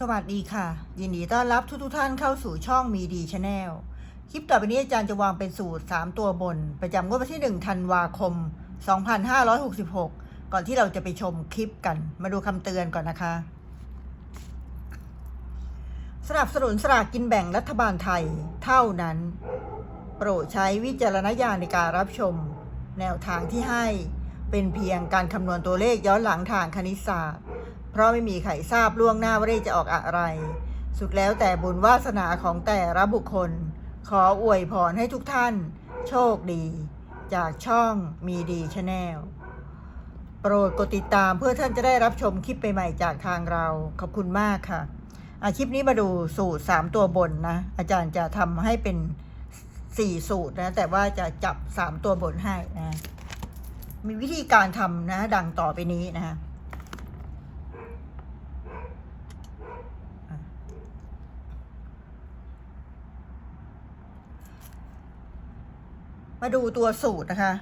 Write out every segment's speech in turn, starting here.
สวัสดีค่ะ ยินดีต้อนรับทุกทุกท่านเข้าสู่ช่องมีดีชาแนลคลิปต่อไปนี้อาจารย์จะวางเป็นสูตร 3 ตัวบน ประจำงวดวันที่ 1 ธันวาคม 2566 ก่อนที่เราจะไปชมคลิปกัน มาดูคำเตือนก่อนนะคะ สนับสนุนสลากกินแบ่งรัฐบาลไทยเท่านั้น โปรดใช้วิจารณญาณในการรับชม แนวทางที่ให้เป็นเพียงการคำนวณตัวเลขย้อนหลังทางคณิตศาสตร์ เพราะไม่มีใครทราบล่วงหน้าว่าเลขจะออกอะไร สุดแล้วแต่บุญวาสนาของแต่ละบุคคล ขออวยพรให้ทุกท่าน โชคดี จากช่องมีดีชาแนลโปรดกดติดตามเพื่อท่านจะได้รับชมคลิปใหม่ๆจากทางเรา ขอบคุณมากค่ะ อาคลิปนี้มาดูสูตร 3 ตัวบนนะ อาจารย์จะทำให้เป็น 4 สูตรนะ แต่ว่าจะจับ 3 ตัวบนให้นะมีวิธีการทำนะ ดังต่อไปนี้นะ มาดูตัวสูตรนะคะ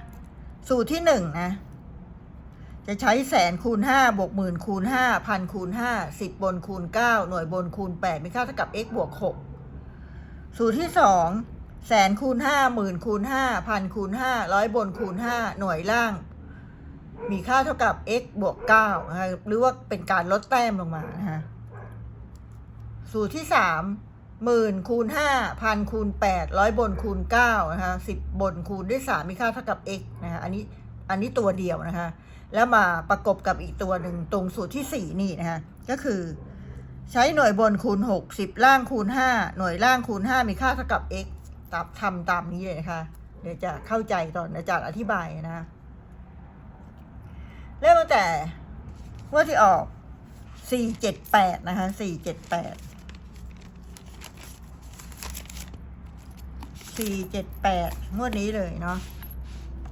สูตรที่หนึ่งนะ จะใช้แสนคูณห้าบวกหมื่นคูณห้าพันคูณห้าสิบบนคูณเก้าหน่วยบนคูณแปดมีค่าเท่ากับ x บวกหกสูตรที่สองแสนคูณห้าหมื่นคูณห้าพันคูณห้าร้อยบนคูณห้าหน่วยล่าง มีค่าเท่ากับ x บวกเก้านะคะหรือว่าเป็นการลดแต้มลงมานะคะสูตรที่สาม หมื่นคูณห้าพันคูณแปดร้อยบนคูณเก้านะคะสิบบนคูณด้วยสามมีค่าเท่ากับ x นะคะอันนี้อันนี้ตัวเดียวนะคะ แล้วมาประกบกับอีกตัวหนึ่งตรงสูตรที่สี่นี่นะคะก็คือ ใช้หน่วยบนคูณหกสิบล่างคูณห้าหน่วยล่างคูณห้ามีค่าเท่ากับ x ตามทำตามนี้เลยนะคะเดี๋ยวจะเข้าใจตอนอาจารย์อธิบายนะะเริ่มตั้งแต่งวดที่ออกสี่เจ็ดแปดนะคะสี่เจ็ดแปด สี่เจ็ดแปดงวดนี้เลยเนาะ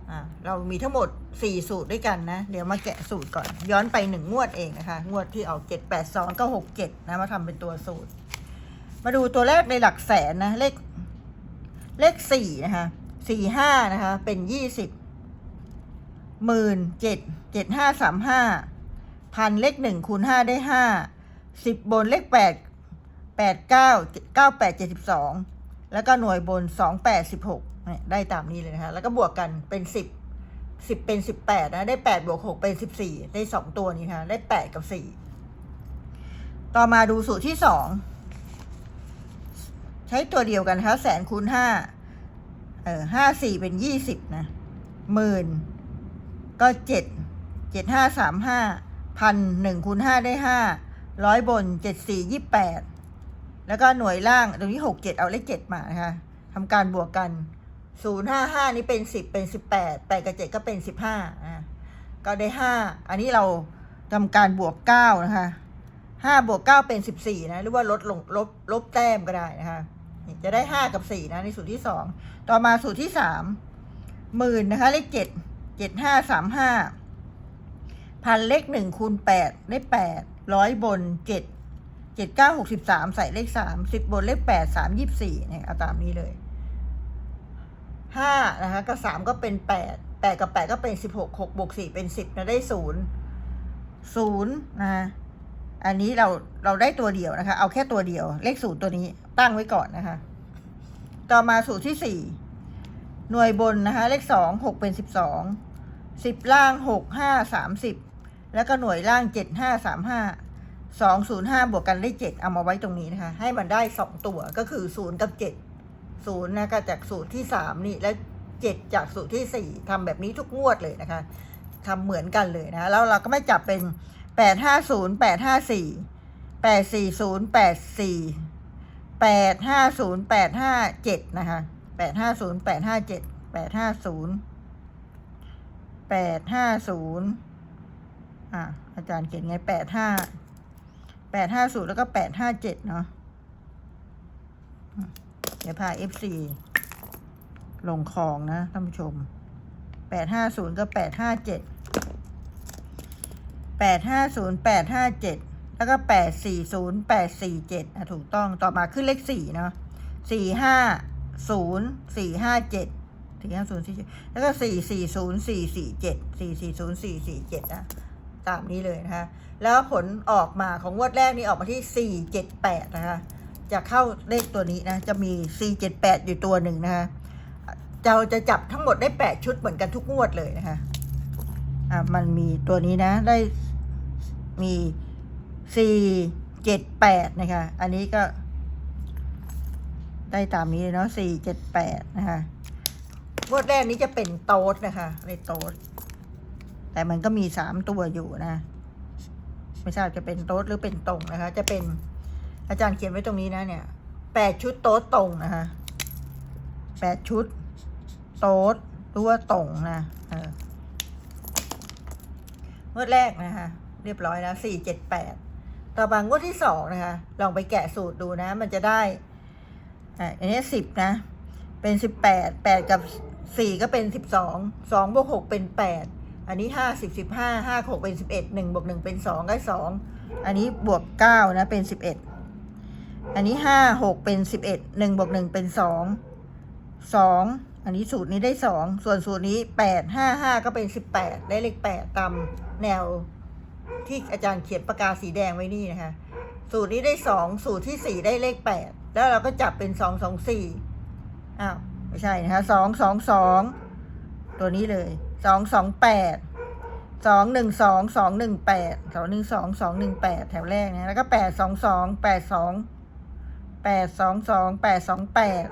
อ่าเรามีทั้งหมด4สูตรด้วยกันนะ เดี๋ยวมาแกะสูตรก่อน ย้อนไปหนึ่งงวดเองนะคะ งวดที่ออก7 8 2ก็6 7นะ มาทำเป็นตัวสูตร มาดูตัวแรกในหลักแสนนะ เลข เลขสี่นะคะสี่ห้านะคะ เป็นยี่สิบหมื่นเจ็ดเจ็ดห้าสามห้าพันเลขหนึ่งคูณห้าได้ห้าสิบบนเลขแปดแปดเก้าเก้าแปดเจ็ดสิบสอง แล้วก็หน่วยบนสองแปดสิบหกได้ตามนี้เลยนะคะ แล้วก็บวกกันเป็นสิบสิบเป็นสิบแปดนะ ได้แปดบวกหกเป็นสิบสี่ได้สองตัวนี้นะะได้แปดกับสี่ต่อมาดูสูตรที่สองใช้ตัวเดียวกันนะคะแสนคูณห้าเออห้าสี่เป็นยี่สิบนะหมื่นก็เจ็ดเจ็ดห้าสามห้าพันหนึ่งคูณห้าได้ห้าร้อยบนเจ็ดสี่ยี่แปด แล้วก็หน่วยล่างตรงนี้หกเจ็ดเอาเลขเจ็ดมานะคะทำการบวกกันศูนย์ห้าห้านี้เป็นสิบเป็นสิบแปดแปดกับเจ็ดก็เป็นสิบห้าอ่าก็ได้ห้าอันนี้เราทำการบวกเก้านะคะห้าบวกเก้าเป็นสิบสี่นะหรือว่าลดลงลบลบแต้มก็ได้นะคะจะได้ห้ากับสี่นะในสูตรที่สองต่อมาสูตรที่สามหมื่นนะคะเลขเจ็ดเจ็ดห้าสามห้าพันเลขหนึ่งคูณแปดได้แปดร้อยบนเจ็ด เจ็ดเก้าหกสิบสามใส่เลขสามสิบบนเลขแปดสามยี่สี่เนี่ยเอาตามนี้เลยห้านะคะก็สามก็เป็นแปดแปดกับแปดก็เป็นสิบหกหกบวกสี่เป็นสิบนะได้ศูนย์ศูนย์นะคะอันนี้เราเราได้ตัวเดียวนะคะ เอาแค่ตัวเดียว เลขศูนย์ตัวนี้ตั้งไว้ก่อนนะคะ ต่อมาสูตรที่สี่หน่วยบนนะคะ เลขสองหกเป็นสิบสองสิบล่างหกห้าสามสิบแล้วก็หน่วยล่างเจ็ดห้าสามห้า สองศูนย์ห้าบวกกันได้เจ็ดเอามาไว้ตรงนี้นะคะ ให้มันได้สองตัวก็คือศูนย์กับเจ็ดศูนย์นะก็จากสูตรที่สามนี่และเจ็ดจากสูตรที่สี่ทำแบบนี้ทุกงวดเลยนะคะทำเหมือนกันเลยนะแล้วเราก็ไม่จับเป็นแปดห้าศูนย์แปดห้าสี่แปดสี่ศูนย์แปดสี่แปดห้าศูนย์แปดห้าเจ็ดนะคะแปดห้าศูนย์แปดห้าเจ็ดแปดห้าศูนย์แปดห้าศูนย์อะอาจารย์เขียนไงแปดห้า แปดห้าศูนย์แล้วก็แปดห้าเจ็ดเนาะเดี๋ยวพาเอฟซีลงคลองนะท่านผู้ชม แปดห้าศูนย์ก็แปดห้าเจ็ด แปดห้าศูนย์แปดห้าเจ็ด แล้วก็แปดสี่ศูนย์แปดสี่เจ็ดอะถูกต้อง ต่อมาขึ้นเลขสี่เนาะสี่ห้าศูนย์สี่ห้าเจ็ดสี่ห้าศูนย์สี่เจ็ดแล้วก็สี่สี่ศูนย์สี่สี่เจ็ดสี่สี่ศูนย์สี่สี่เจ็ดอะ ตามนี้เลยนะคะแล้วผลออกมาของงวดแรกนี่ออกมาที่ 478 นะคะ จะเข้าเลขตัวนี้นะ จะมี 478 อยู่ตัวหนึ่งนะคะเราจะจับทั้งหมดได้ 8 ชุดเหมือนกันทุกงวดเลยนะคะอะมันมีตัวนี้นะ ได้มี 478 นะคะ อันนี้ก็ ได้ตามนี้เลยเนาะ478 นะคะงวดแรกนี้จะเป็นโต๊ดนะคะในโต๊ด แต่มันก็มีสามตัวอยู่นะ ไม่ทราบจะเป็นโต๊ดหรือเป็นตรงนะคะ จะเป็นอาจารย์เขียนไว้ตรงนี้นะเนี่ยแปดชุดโต๊ดตรงนะคะแปดชุด โต๊ดหรือว่าตรงนะเออเมื่อแรกนะคะ เรียบร้อยแล้วสี่เจ็ดแปดต่อมางวดที่สองนะคะ ลองไปแกะสูตรดูนะ มันจะได้อะอันนี้สิบนะ เป็นสิบแปดแปดกับสี่ก็เป็นสิบสองสองบวกหกเป็นแปด อันนี้ห้าสิบสิบห้าห้าหกเป็นสิบเอ็ดหนึ่งบวกหนึ่งเป็นสองได้สองอันนี้บวกเก้านะเป็นสิบเอ็ดอันนี้ห้าหกเป็นสิบเอ็ดหนึ่งบวกหนึ่งเป็นสองสองอันนี้สูตรนี้ได้สองส่วนสูตรนี้แปดห้าห้าก็เป็นสิบแปดได้เลขแปดตามแนวที่อาจารย์เขียนปากกาสีแดงไว้นี่นะคะ สูตรนี้ได้สองสูตรที่สี่ได้เลขแปดแล้วเราก็จับเป็นสองสองสี่อ้าวไม่ใช่นะคะสองสองสอง ตัวนี้เลยสองสองแปดสองหนึ่งสองสองหนึ่งแปดสองหนึ่งสองสองหนึ่งแปดแถวแรกนะแล้วก็แปดสองสองแปดสองแปดสองสองแปดสองแปด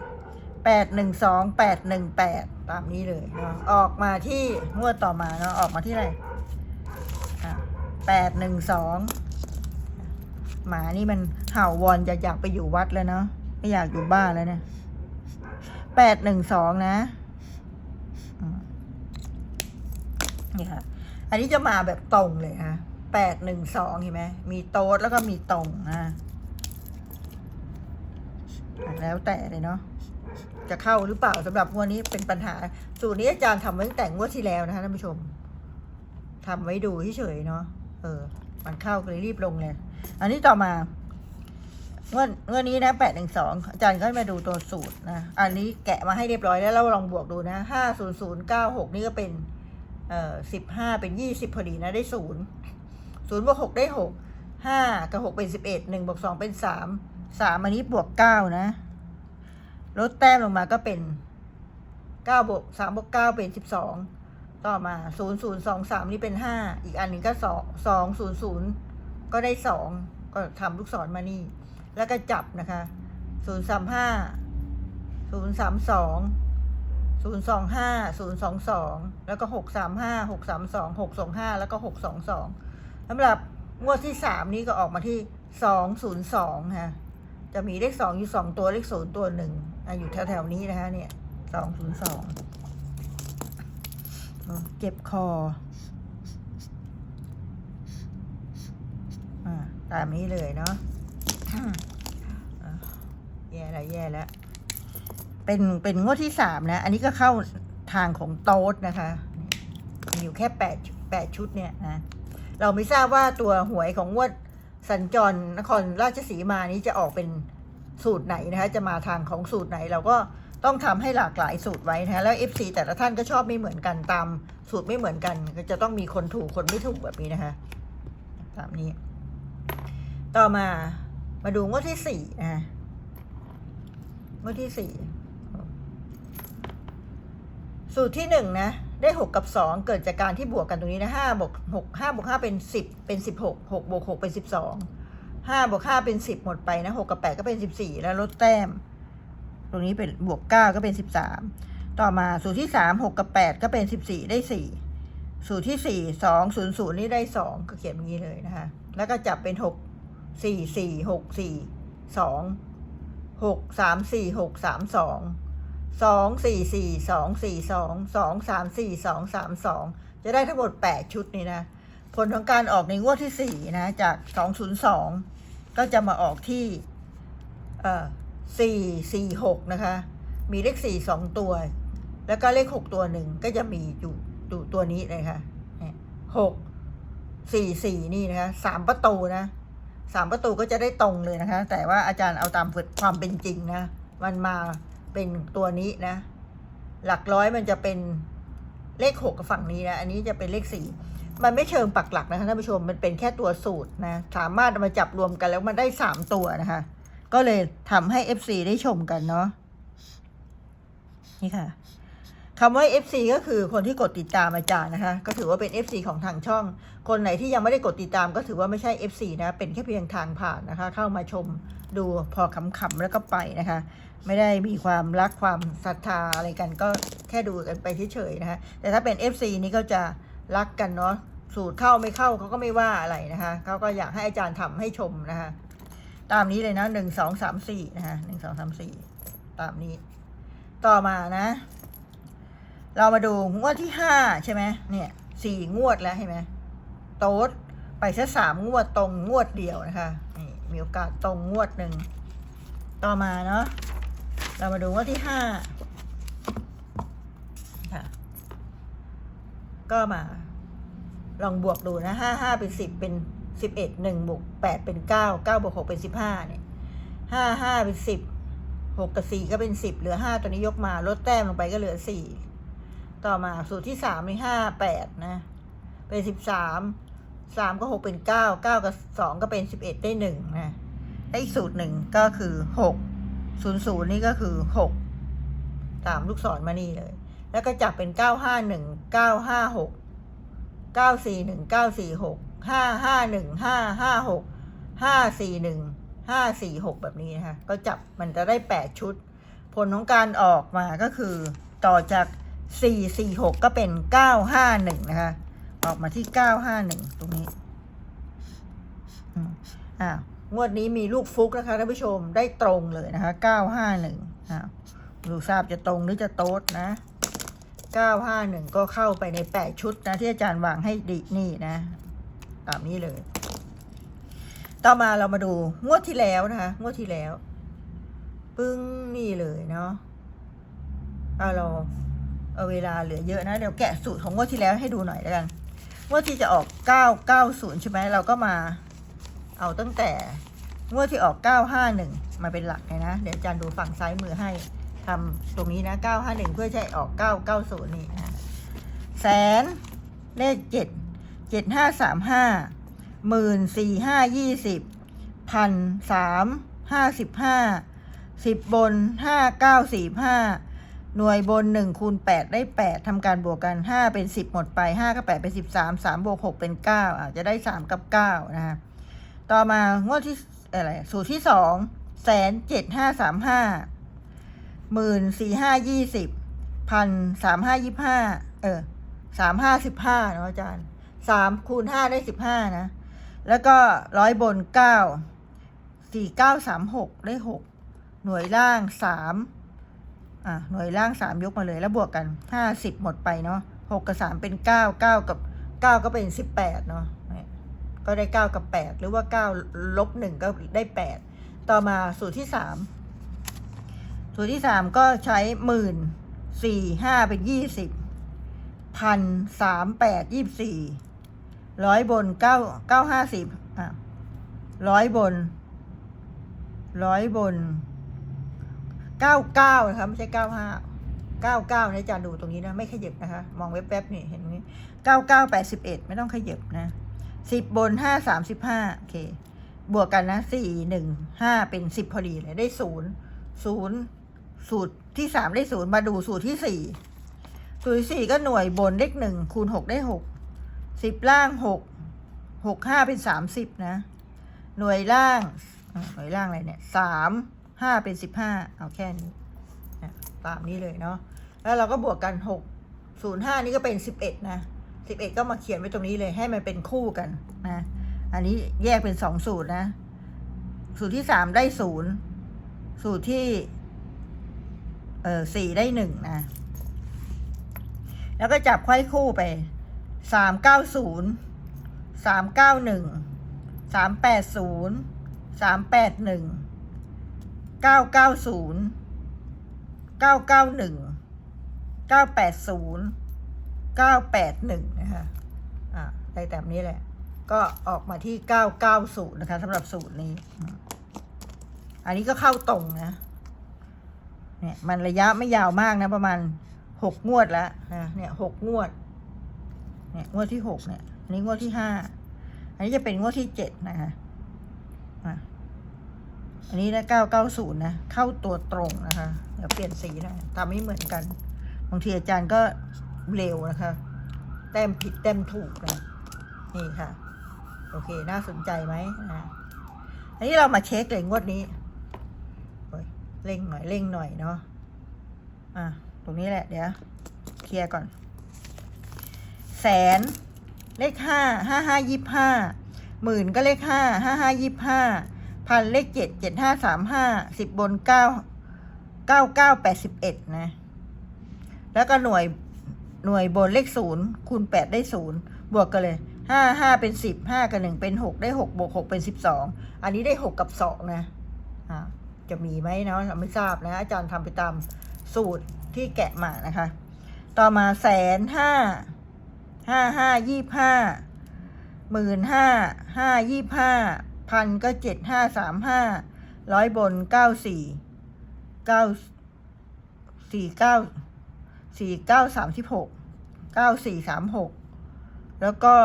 แปดหนึ่งสองแปดหนึ่งแปดตามนี้เลยเนาะออกมาที่งวดต่อมาเนาะออกมาที่อะไรแปดหนึ่งสองหมานี่มันเห่าวอนจะอยากไปอยู่วัดแล้วเนาะไม่อยากอยู่บ้านแล้วเนี่ยแปดหนึ่งสองนะอืม นี่ค่ะ อันนี้จะมาแบบตรงเลยค่ะแปดหนึ่งสองเห็นไหมมีโต๊ดแล้วก็มีตรงนะอะแล้วแต่เลยเนาะจะเข้าหรือเปล่าสำหรับงวดนี้เป็นปัญหา สูตรนี้อาจารย์ทำไว้ตั้งแต่งวดที่แล้วนะคะท่านผู้ชมทำไว้ดูเฉยๆเนาะเออ มันเข้าก็เลยรีบลงเลย อันนี้ต่อมาเมื่อเมื่อนี้นะแปดหนึ่งสองอาจารย์ก็มาดูตัวสูตรนะ อันนี้แกะมาให้เรียบร้อยแล้วเราลองบวกดูนะห้าศูนย์ศูนย์เก้าหกนี่ก็เป็น เอ่อสิบห้าเป็นยี่สิบพอดีนะได้ศูนย์ศูนย์บวกหกได้หกห้ากับหกเป็นสิบเอ็ดหนึ่งบวกสองเป็นสามสามอันนี้บวกเก้านะ ลดแต้มลงมาก็เป็นเก้าบวกสามบวกเก้าเป็นสิบสองต่อมาศูนย์ศูนย์สองสามนี่เป็นห้าอีกอันหนึ่งก็สองสองศูนย์ศูนย์ก็ได้สองก็ทำลูกศรมานี่ แล้วก็จับนะคะศูนย์สามห้าศูนย์สามสอง ศูนย์สองห้าศูนย์สองสองแล้วก็หกสามห้าหกสามสองหกสองห้าแล้วก็หกสองสองสำหรับงวดที่สามนี้ก็ออกมาที่สองศูนย์สองค่ะจะมีเลขสองอยู่สองตัวเลขศูนย์ตัวหนึ่งอะอยู่แถวๆนี้นะคะเนี่ยสองศูนย์สองเจ็บคออ่าตามนี้เลยเนาะอะแย่แล้วแย่แล้ว เป็นเป็นงวดที่สามนะ อันนี้ก็เข้าทางของโต๊ดนะคะ มีอยู่แค่แปดแปดชุดเนี่ยนะ เราไม่ทราบว่าตัวหวยของงวดสัญจรนครราชสีมานี้จะออกเป็นสูตรไหนนะคะ จะมาทางของสูตรไหนเราก็ต้องทำให้หลากหลายสูตรไว้นะคะแล้ว FC แต่ละท่านก็ชอบไม่เหมือนกันตามสูตรไม่เหมือนกัน ก็จะต้องมีคนถูกคนไม่ถูกแบบนี้นะคะตามนี้ ต่อมามาดูงวดที่สี่นะงวดที่สี่ สูตรที่หนึ่งนะ ได้หกกับสองเกิดจากการที่บวกกันตรงนี้นะห้าบวกหกห้าบวกห้าเป็นสิบเป็นสิบหกหกบวกหกเป็นสิบสองห้าบวกห้าเป็นสิบหมดไปนะหกกับแปดก็เป็นสิบสี่แล้วลดแต้ม ตรงนี้เป็นบวกเก้าก็เป็นสิบสามต่อมาสูตรที่สามหกกับแปดก็เป็นสิบสี่ได้สี่สูตรที่สี่สองศูนย์ศูนย์นี่ได้สองก็เขียนอย่างนี้เลยนะคะ แล้วก็จับเป็นหกสี่สี่หกสี่สองหกสามสี่หกสามสอง สองสี่สี่สองสี่สองสองสามสี่สองสามสองจะได้ทั้งหมดแปดชุดนี่นะ ผลของการออกในงวดที่สี่นะ จากสองศูนย์สองก็จะมาออกที่เอ่อสี่สี่หกนะคะ มีเลขสี่สองตัว แล้วก็เลขหกตัวหนึ่งก็จะมีอยู่อยู่ตัวนี้เลยค่ะเนี่ยหกสี่สี่นี่นะคะสามประตูนะสามประตูก็จะได้ตรงเลยนะคะ แต่ว่าอาจารย์เอาตามความเป็นจริงนะ มันมา เป็นตัวนี้นะ หลักร้อยมันจะเป็นเลขหกกับฝั่งนี้นะ อันนี้จะเป็นเลขสี่มันไม่เชิงปักหลักนะคะท่านผู้ชมมันเป็นแค่ตัวสูตรนะ สามารถมาจับรวมกันแล้วมันได้สามตัวนะคะ ก็เลยทำให้ FC ได้ชมกันเนาะนี่ค่ะคำว่า FC ก็คือคนที่กดติดตามอาจารย์นะคะ ก็ถือว่าเป็น FC ของทางช่อง คนไหนที่ยังไม่ได้กดติดตาม ก็ถือว่าไม่ใช่ FC นะ เป็นแค่เพียงทางผ่านนะคะ เข้ามาชมดูพอขำๆแล้วก็ไปนะคะ ไม่ได้มีความรักความศรัทธาอะไรกันก็แค่ดูกันไปเฉยๆนะคะแต่ถ้าเป็น FC นี่ก็จะรักกันเนาะสูตรเข้าไม่เข้าเขาก็ไม่ว่าอะไรนะคะเขาก็อยากให้อาจารย์ทำให้ชมนะคะตามนี้เลยนะหนึ่งสองสามสี่นะคะหนึ่งสองสามสี่ตามนี้ ต่อมานะ เรามาดูงวดที่ห้าใช่ไหมเนี่ยสี่งวดแล้วใช่ไหมโต๊ดไปแค่สามงวดตรงงวดเดียวนะคะนี่มีโอกาสตรงงวดหนึ่งต่อมาเนาะ เรามาดูงวดที่ห้าค่ะ ก็มา ลองบวกดูนะห้าห้าเป็นสิบเป็นสิบเอ็ดหนึ่งบวกแปดเป็นเก้าเก้าบวกหกเป็นสิบห้าเนี่ยห้าห้าเป็นสิบหกกับสี่ก็เป็นสิบเหลือห้าตัวนี้ยกมาลดแต้มลงไปก็เหลือสี่ต่อมาสูตรที่สามในห้าแปดนะ เป็นสิบสามสามก็หกเป็นเก้าเก้ากับสองก็เป็นสิบเอ็ดได้หนึ่งนะและอีกสูตรหนึ่งก็คือหก ศูนย์ศูนย์นี่ก็คือหกตามลูกศรมานี่เลย แล้วก็จับเป็นเก้าห้าหนึ่งเก้าห้าหกเก้าสี่หนึ่งเก้าสี่หกห้าห้าหนึ่งห้าห้าหกห้าสี่หนึ่งห้าสี่หกแบบนี้นะคะก็จับมันจะได้แปดชุด ผลของการออกมาก็คือต่อจากสี่สี่หกก็เป็นเก้าห้าหนึ่งนะคะ ออกมาที่เก้าห้าหนึ่งตรงนี้ อ่า งวดนี้มีลูกฟุกนะคะท่านผู้ชมได้ตรงเลยนะคะเก้าห้าหนึ่งอ่าดูทราบจะตรงหรือจะโต๊ดนะเก้าห้าหนึ่งก็เข้าไปในแปดชุดนะที่อาจารย์วางให้ดีนี่นะ ตามนี้เลย ต่อมาเรามาดูงวดที่แล้วนะคะงวดที่แล้ว ปึ้งนี่เลยเนาะเอาเราเอาเวลาเหลือเยอะนะ เดี๋ยวแกะสูตรของงวดที่แล้วให้ดูหน่อยแล้วกันงวดที่จะออกเก้าเก้าศูนย์ใช่ไหมเราก็มา เอาตั้งแต่งวดที่ออกเก้าห้าหนึ่งมาเป็นหลักเลยนะ เดี๋ยวอาจารย์ดูฝั่งซ้ายมือให้ทำตรงนี้นะ 951 เพื่อให้ออก 990 นี่นะแสนเลข 7 7535หมื่นสี่ห้ายี่สิบพันสามห้าสิบห้าสิบบนห้าเก้าสี่ห้าหน่วยบนหนึ่งคูณแปดได้แปดทำการบวกกันห้าเป็นสิบหมดไปห้ากับแปดเป็นสิบสามสามบวกหกเป็นเก้าอาจจะได้สามกับเก้านะฮะ ต่อมางวดที่อะไรสูตรที่สองแสนเจ็ดห้าสามห้าหมื่นสี่ห้ายี่สิบพันสามห้ายี่ห้าเออสามห้าสิบห้าเนาะอาจารย์สามคูณห้าได้สิบห้านะ แล้วก็ร้อยบนเก้าสี่เก้าสามหกได้หกหน่วยล่างสามอะหน่วยล่างสามยกมาเลยแล้วบวกกันห้าสิบหมดไปเนาะหกกับสามเป็นเก้าเก้ากับเก้าก็เป็นสิบแปดเนาะ ก็ได้เก้ากับแปดหรือว่าเก้าลบหนึ่งก็ได้แปดต่อมาสูตรที่สามสูตรที่สามก็ใช้หมื่นสี่ห้าเป็นยี่สิบพันสามแปดยี่สี่ร้อยบนเก้าเก้าห้าสิบอะร้อยบน ร้อยบนเก้าเก้านะคะไม่ใช่เก้าห้าเก้าเก้านะอาจารย์ดูตรงนี้นะ ไม่ขยับนะคะ มองแวบๆนี่เห็นไหมเก้าเก้าแปดสิบเอ็ดไม่ต้องขยับนะ สิบบนห้าสามสิบห้าโอเค บวกกันนะสี่หนึ่งห้าเป็นสิบพอดีเลยได้ศูนย์ศูนย์สูตรที่สามได้ศูนย์มาดูสูตรที่สี่สูตรที่สี่ก็หน่วยบนเลขหนึ่งคูณหกได้หกสิบล่างหกหกห้าเป็นสามสิบนะ หน่วยล่าง หน่วยล่างอะไรเนี่ยสามห้าเป็นสิบห้าเอาแค่นี้ตามนี้เลยเนาะแล้วเราก็บวกกันหกศูนย์ห้านี่ก็เป็นสิบเอ็ดนะ สิบเอ็ดก็มาเขียนไว้ตรงนี้เลยให้มันเป็นคู่กันนะ อันนี้แยกเป็นสองสูตรนะ สูตรที่สามได้ศูนย์สูตรที่ เออสี่ได้หนึ่งนะ แล้วก็จับไขว้คู่ไปสามเก้าศูนย์สามเก้าหนึ่งสามแปดศูนย์สามแปดหนึ่งเก้าเก้าศูนย์เก้าเก้าหนึ่งเก้าแปดศูนย์ เก้าแปดหนึ่งนะคะอ่าได้แบบนี้แหละ ก็ออกมาที่เก้าเก้าศูนย์นะคะสำหรับสูตรนี้ อันนี้ก็เข้าตรงนะ เนี่ยมันระยะไม่ยาวมากนะ ประมาณหกงวดแล้วนะเนี่ยหกงวด เนี่ยงวดที่หกเนี่ย อันนี้งวดที่ห้า อันนี้จะเป็นงวดที่เจ็ดนะคะอันนี้นะเก้าเก้าศูนย์นะ เข้าตัวตรงนะคะ เดี๋ยวเปลี่ยนสีนะทำไม่เหมือนกัน บางทีอาจารย์ก็ เร็วนะคะ แต้มผิดแต้มถูกนะนี่ค่ะ โอเค น่าสนใจไหมนะอันนี้เรามาเช็คเลยงวดนี้เร่งหน่อยเร่งหน่อยเนาะอะตรงนี้แหละเดี๋ยวเคลียร์ก่อน แสนเลขห้าห้าห้ายี่ห้าหมื่นก็เลขห้าห้าห้ายี่ห้าพันเลขเจ็ดเจ็ดห้าสามห้าสิบบนเก้าเก้าเก้าแปดสิบเอ็ดนะ แล้วก็หน่วย หน่วยบนเลขศูนย์คูณแปดได้ศูนย์บวกกันเลยห้าห้าเป็นสิบห้ากับหนึ่งเป็นหกได้หกบวกหกเป็นสิบสองอันนี้ได้หกกับสองนะจะมีไหมเนาะเราไม่ทราบนะ อาจารย์ทำไปตามสูตรที่แกะมานะคะ ต่อมาแสนห้าห้าห้ายี่ห้าหมื่นห้าห้ายี่ห้าพันก็เจ็ดห้าสามห้าร้อยบนเก้าสี่เก้าสี่เก้า สี่เก้าสามสิบหกเก้าสี่สามหกแล้วก็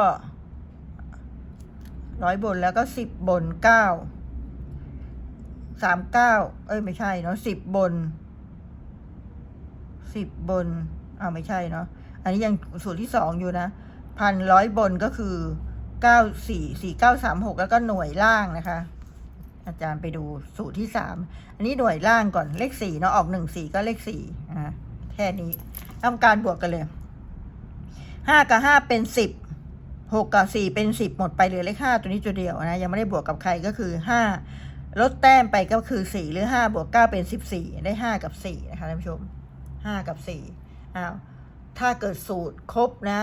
ร้อยบนแล้วก็สิบบนเก้าสามเก้าเอ้ยไม่ใช่เนาะสิบบนสิบบนอ้าวไม่ใช่เนาะอันนี้ยังสูตรที่สองอยู่นะพันร้อยบนก็คือเก้าสี่สี่เก้าสามหกแล้วก็หน่วยล่างนะคะ อาจารย์ไปดูสูตรที่สามอันนี้หน่วยล่างก่อนเลขสี่เนาะออกหนึ่งสี่ก็เลขสี่อ่า แค่นี้ทำการบวกกันเลยห้ากับห้าเป็นสิบหกกับสี่เป็นสิบหมดไปเหลือเลขห้าตัวนี้ตัวเดียวนะยังไม่ได้บวกกับใครก็คือห้าลดแต้มไปก็คือสี่หรือห้าบวกเก้าเป็นสิบสี่ได้ห้ากับสี่นะคะท่านผู้ชมห้ากับสี่อ้าวถ้าเกิดสูตรครบนะ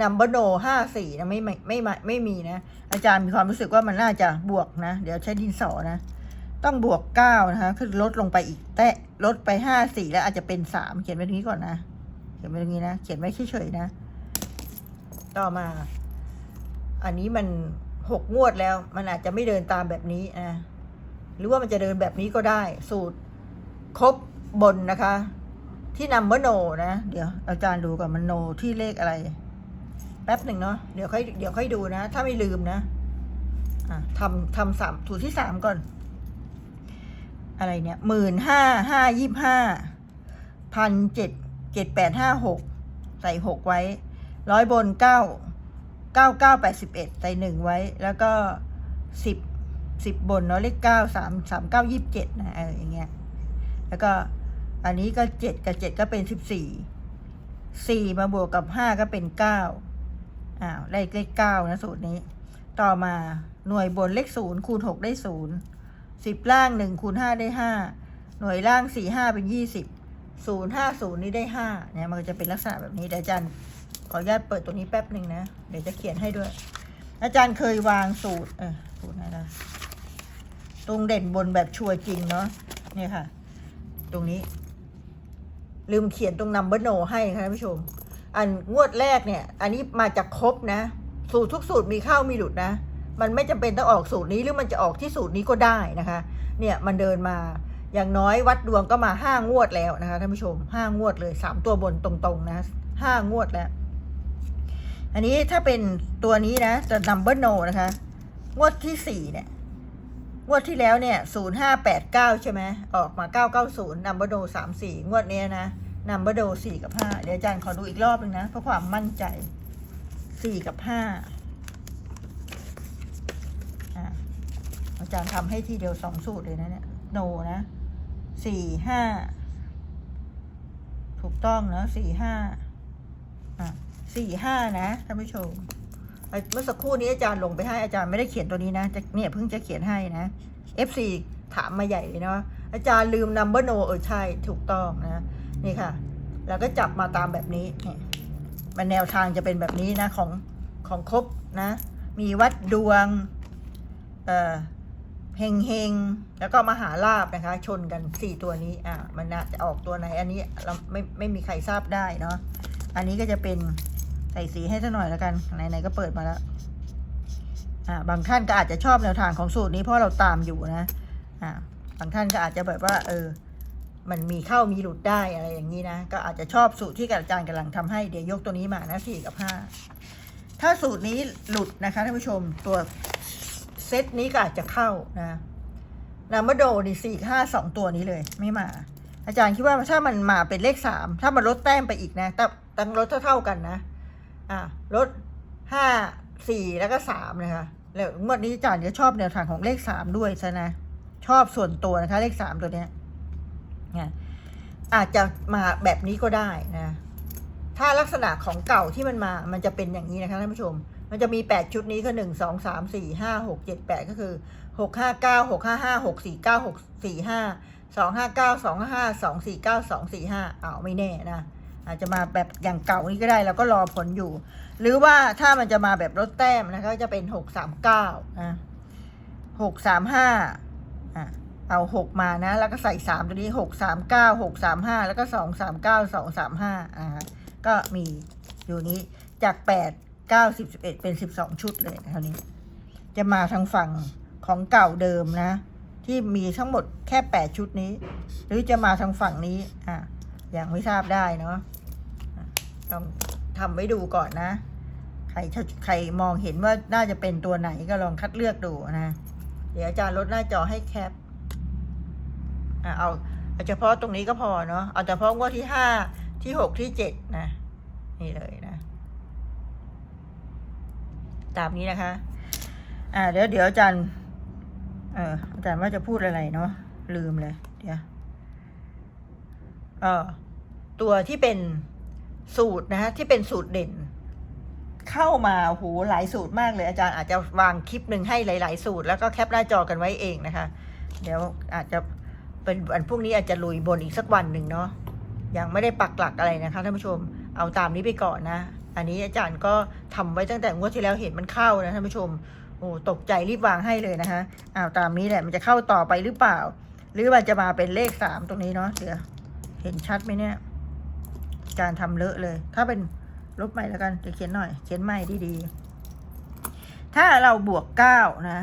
นัมเบอร์โนห้าสี่นะไม่ไม่ไม่ไม่ไม่มีนะ อาจารย์มีความรู้สึกว่ามันน่าจะบวกนะ เดี๋ยวใช้ดินสอนะ ต้องบวกเก้านะคะคือลดลงไปอีกแต่ลดไปห้าสี่แล้วอาจจะเป็นสามเขียนไว้ตรงนี้ก่อนนะ เขียนไว้ตรงนี้นะ เขียนไว้เฉยๆนะ ต่อมา อันนี้มันหกงวดแล้ว มันอาจจะไม่เดินตามแบบนี้นะหรือว่ามันจะเดินแบบนี้ก็ได้ สูตรครบบนนะคะ ที่นำว่าโนนะ เดี๋ยวอาจารย์ดูก่อนมันโนที่เลขอะไร แป๊บหนึ่งเนาะเดี๋ยวค่อยเดี๋ยวค่อยดูนะ ถ้าไม่ลืมนะอะทำทำสามสูตรที่สามก่อน อะไรเนี่ยหมื่นห้าห้ายี่ห้าพันเจ็ดเจ็ดแปดห้าหกใส่หกไว้ ร้อยบนเก้าเก้าเก้าแปดสิบเอ็ดใส่หนึ่งไว้ แล้วก็สิบสิบบนเนาะเลขเก้าสามสามเก้ายี่บเจ็ดนะเอออย่างเงี้ย แล้วก็อันนี้ก็เจ็ดกับเจ็ดก็เป็นสิบสี่สี่มาบวกกับห้าก็เป็นเก้าอ้าวได้เลขเก้านะสูตรนี้ ต่อมาหน่วยบนเลขศูนย์คูณหกได้ศูนย์ สิบล่างหนึ่งคูณห้าได้ห้าหน่วยล่างสี่ห้าเป็นยี่สิบศูนย์ห้าศูนย์นี่ได้ห้าเนี่ยมันก็จะเป็นลักษณะแบบนี้เดี๋ยวอาจารย์ขออนุญาตเปิดตัวนี้แป๊บหนึ่งนะ เดี๋ยวจะเขียนให้ด้วย อาจารย์เคยวางสูตร เออสูตรไหนล่ะตรงเด่นบนแบบชัวร์จริงเนาะเนี่ยค่ะ ตรงนี้ ลืมเขียนตรงนัมเบอร์โนให้ค่ะท่านผู้ชม อันงวดแรกเนี่ย อันนี้มาจากครบนะ สูตรทุกสูตรมีเข้ามีหลุดนะ มันไม่จำเป็นต้องออกสูตรนี้หรือมันจะออกที่สูตรนี้ก็ได้นะคะ เนี่ยมันเดินมาอย่างน้อยวัดดวงก็มาห้างวดแล้วนะคะท่านผู้ชมห้างวดเลยสามตัวบนตรงๆนะห้างวดแล้ว อันนี้ถ้าเป็นตัวนี้นะจะนัมเบอร์โนนะคะ งวดที่สี่เนี่ยงวดที่แล้วเนี่ยศูนย์ห้าแปดเก้าใช่ไหมออกมาเก้าเก้าศูนย์นัมเบอร์โดสามสี่งวดเนี้ยนะนัมเบอร์โดสี่กับห้าเดี๋ยวอาจารย์ขอดูอีกรอบหนึ่งนะเพื่อความมั่นใจสี่กับห้าอะ อาจารย์ทำให้ทีเดียวสองสูตรเลยนะเนี่ยโนนะสี่ห้าถูกต้องเนะสี่ห้าอะสี่ห้านะท่านผู้ชมเมื่อสักครู่นี้อาจารย์ลงไปให้อาจารย์ไม่ได้เขียนตัวนี้นะจะเนี่ยเพิ่งจะเขียนให้นะ FC ถามมาใหญ่เลยเนาะอาจารย์ลืม number no เออใช่ถูกต้องนะนี่ค่ะ แล้วก็จับมาตามแบบนี้นี่มันแนวทางจะเป็นแบบนี้นะของของครบนะ มีวัดดวงเอ่อ เฮงเฮงแล้วก็มหาลาบนะคะ ชนกันสี่ตัวนี้อ่ามันนะจะออกตัวไหนอันนี้เราไม่ไม่มีใครทราบได้เนาะอันนี้ก็จะเป็นใส่สีให้ซะหน่อยแล้วกันไหนๆก็เปิดมาแล้วอ่าบางท่านก็อาจจะชอบแนวทางของสูตรนี้เพราะเราตามอยู่นะอ่าบางท่านก็อาจจะแบบว่า เออ มันมีเข้ามีหลุดได้อะไรอย่างนี้นะก็อาจจะชอบสูตรที่อาจารย์กำลังทำให้เดี๋ยวยกตัวนี้มานะสี่กับห้าถ้าสูตรนี้หลุดนะคะท่านผู้ชมตัว เซตนี้ก็อาจจะเข้านะนามาโดนี่สี่ห้าสองตัวนี้เลย ไม่มา อาจารย์คิดว่าถ้ามันมาเป็นเลขสามถ้ามันลดแต้มไปอีกนะแต่ตั้งลดเท่าๆกันนะ อ่าลดห้าสี่แล้วก็สามนะคะแล้วงวดนี้อาจารย์จะชอบแนวทางของเลขสามด้วยซะนะชอบส่วนตัวนะคะ เลขสามตัวเนี้ยนี่ยอาจจะมาแบบนี้ก็ได้นะ ถ้าลักษณะของเก่าที่มันมา มันจะเป็นอย่างนี้นะคะท่านผู้ชม มันจะมีแปดชุดนี้คือหนึ่งสองสามสี่ห้าหกเจ็ดแปดก็คือหกห้าเก้าหกห้าห้าหกสี่เก้าหกสี่ห้าสองห้าเก้าสองห้าสองสี่เก้าสองสี่ห้าอ้าไม่แน่นะ อาจจะมาแบบอย่างเก่านี้ก็ได้แล้วก็รอผลอยู่ หรือว่าถ้ามันจะมาแบบลดแต้มนะคะจะเป็นหกสามเก้านะหกสามห้าอะเอาหกมานะ แล้วก็ใส่สามตัวนี้หกสามเก้าหกสามห้าแล้วก็สองสามเก้าสองสามห้าก็มีอยู่นี้จากแปด เก้าสิบสิบเอ็ดเป็นสิบสองชุดเลยคราวนี้ จะมาทางฝั่งของเก่าเดิมนะ ที่มีทั้งหมดแค่แปดชุดนี้ หรือจะมาทางฝั่งนี้ อะยังไม่ทราบได้เนาะต้องทำไว้ดูก่อนนะ ใครใครมองเห็นว่าน่าจะเป็นตัวไหนก็ลองคัดเลือกดูนะ เดี๋ยวอาจารย์ลดหน้าจอให้แคปอะเอาเอาเฉพาะตรงนี้ก็พอเนาะเอาเฉพาะงวดที่ห้าที่หกที่เจ็ดนะ นี่เลย ตามนี้นะคะ อ่า เดี๋ยวเดี๋ยวอาจารย์ เอออาจารย์ว่าจะพูดอะไรเนาะลืมเลย เดี๋ยวเออตัวที่เป็นสูตรนะฮะที่เป็นสูตรเด่น เข้ามาโหหลายสูตรมากเลย อาจารย์อาจจะวางคลิปหนึ่งให้หลาย ๆ สูตร แล้วก็แคปหน้าจอกันไว้เองนะคะ เดี๋ยวอาจจะเป็นวันพรุ่งนี้อาจจะลุยบนอีกสักวันหนึ่งเนาะยังไม่ได้ปักหลักอะไรนะคะท่านผู้ชมเอาตามนี้ไปก่อนนะ อันนี้อาจารย์ก็ทำไว้ตั้งแต่งวดที่แล้วเห็นมันเข้านะท่านผู้ชม โอ้ตกใจรีบวางให้เลยนะคะเอาวตามนี้แหละมันจะเข้าต่อไปหรือเปล่า หรือมันจะมาเป็นเลขสามตรงนี้เนาะเดี๋ยวเห็นชัดไหมเนี่ยการทำเลอะเลย ถ้าเป็นลบใหม่แล้วกันจะเขียนหน่อย เขียนใหม่ดีๆ ถ้าเราบวกเก้านะ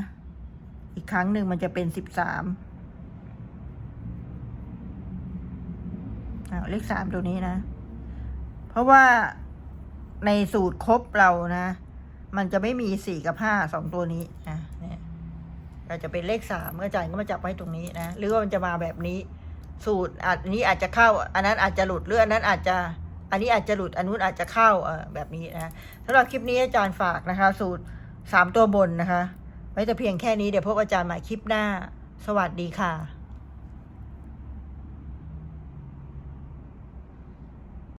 อีกครั้งหนึ่งมันจะเป็นสิบสามเลขสามตัวนี้นะ เพราะว่า ในสูตรครบเรานะ มันจะไม่มีสี่กับห้าสองตัวนี้นะเนี่ยเราจะเป็นเลขสามก็อาจารย์ก็มาจับไว้ตรงนี้นะ หรือว่ามันจะมาแบบนี้ สูตรอันนี้อาจจะเข้า อันนั้นอาจจะหลุดหรืออันนั้นอาจจะ อันนี้อาจจะหลุดอันนู้นอาจจะเข้าเออแบบนี้นะสำหรับคลิปนี้อาจารย์ฝากนะคะ สูตรสามตัวบนนะคะ ไว้แต่เพียงแค่นี้เดี๋ยวพบอาจารย์ใหม่คลิปหน้า สวัสดีค่ะ